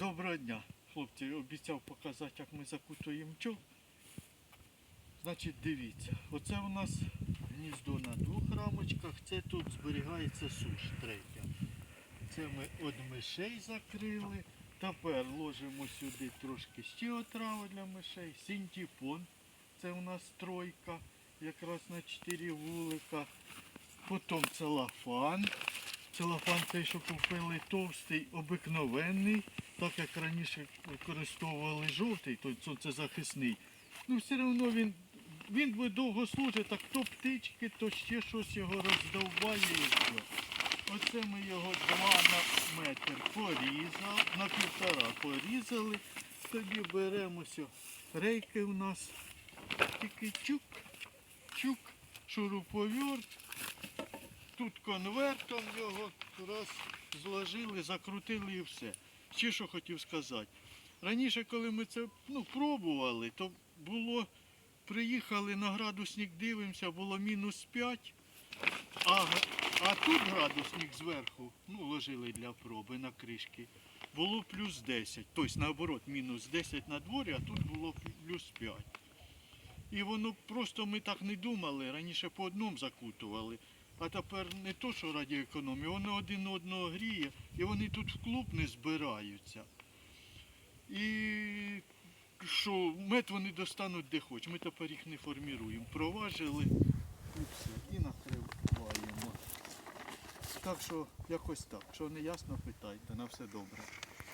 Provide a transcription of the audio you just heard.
Доброго дня, хлопці. Обіцяв показати, як ми закутуємо чол. Значить, дивіться, оце у нас гніздо на двох рамочках, це тут зберігається суш третя. Це ми від мишей закрили. Тепер ложимо сюди трошки ще отраву для мишей. Синтіпон. Це у нас тройка, якраз на 4 вулика. Потім целофан. Целофан цей, що купили, товстий, обикновенний, так як раніше використовували жовтий, то сонцезахисний. Ну все одно він, він би довго служить, так то птички, то ще щось його роздовбає. Оце ми його 2 на метр порізали, на півтора порізали. Тоді беремо сьо. Рейки у нас тільки чук, чук, шуруповерт. Тут конвертом його раз зложили, закрутили і все. Ще що хотів сказати. Раніше, коли ми це ну, пробували, то було, приїхали на градусник, дивимося, було мінус 5, а, а тут градусник зверху, ну, ложили для проби на кришки, було плюс 10. Тобто, наоборот, мінус 10 на дворі, а тут було плюс 5. І воно просто ми так не думали, раніше по одному закутували. А тепер не то, що раді економії, воно один одного гріє, і вони тут в клуб не збираються. І що мед вони достануть де хоч. Ми тепер їх не форміруємо. Проважили і все, і накриваємо. Так що якось так. Що не ясно, питайте, на все добре.